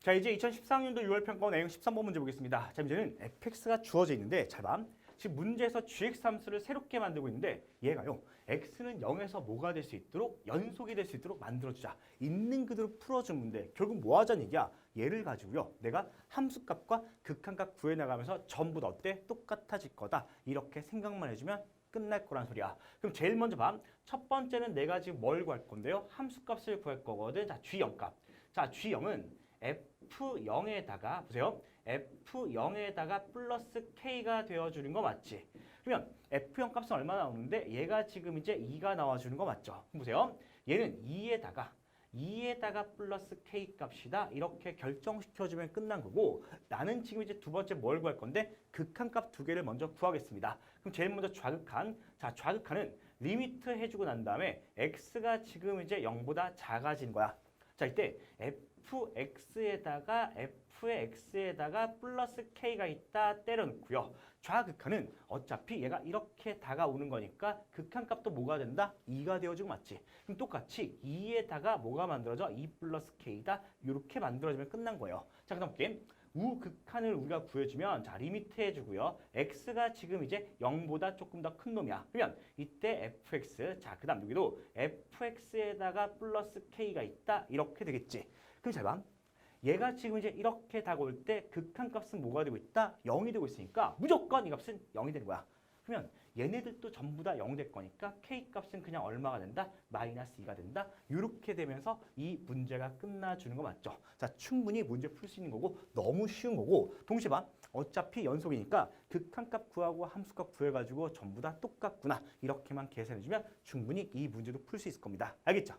자 이제 2014학년도 6월 평가원 A형 13번 문제 보겠습니다. 자 문제는 fx가 주어져 있는데 잘 봐. 지금 문제에서 gx 함수를 새롭게 만들고 있는데 얘가요. x는 0에서 뭐가 될 수 있도록 연속이 될 수 있도록 만들어주자. 있는 그대로 풀어주는데 결국 뭐 하자는 얘기야. 얘를 가지고요. 내가 함수값과 극한값 구해나가면서 전부 다 어때? 똑같아질 거다. 이렇게 생각만 해주면 끝날 거란 소리야. 그럼 제일 먼저 봐. 첫 번째는 내가 지금 뭘 구할 건데요? 함수값을 구할 거거든. 자, g0값. 자, g0은 f0에다가 보세요. f0에다가 플러스 k가 되어주는 거 맞지? 그러면 f0 값은 얼마 나오는데 얘가 지금 이제 2가 나와주는 거 맞죠? 보세요. 얘는 2에다가 2에다가 플러스 k 값이다 이렇게 결정시켜주면 끝난 거고 나는 지금 이제 두 번째 뭘 구할 건데 극한값 두 개를 먼저 구하겠습니다. 그럼 제일 먼저 좌극한 자 좌극한은 리미트 해주고 난 다음에 x가 지금 이제 0보다 작아진 거야. 자 이때 fx에다가 f의 x에다가 플러스 k가 있다 때려넣고요. 좌극한은 어차피 얘가 이렇게 다가오는 거니까 극한값도 뭐가 된다? 2가 되어지고 맞지? 그럼 똑같이 2에다가 뭐가 만들어져? 2 플러스 k다 이렇게 만들어지면 끝난 거예요. 자 그다음 볼게. 우극한을 우리가 구해주면 자 리미트 해주고요. x가 지금 이제 0보다 조금 더 큰 놈이야. 그러면 이때 fx 자 그다음 여기도 fx에다가 플러스 k가 있다 이렇게 되겠지. 그럼 잘 봐. 얘가 지금 이제 이렇게 다가올 때 극한값은 뭐가 되고 있다? 0이 되고 있으니까 무조건 이 값은 0이 되는 거야. 그러면 얘네들도 전부 다 0 될 거니까 K값은 그냥 얼마가 된다? 마이너스 2가 된다. 이렇게 되면서 이 문제가 끝나주는 거 맞죠? 자, 충분히 문제 풀 수 있는 거고 너무 쉬운 거고 동시에 봐. 어차피 연속이니까 극한값 구하고 함수값 구해가지고 전부 다 똑같구나. 이렇게만 계산해주면 충분히 이 문제도 풀 수 있을 겁니다. 알겠죠?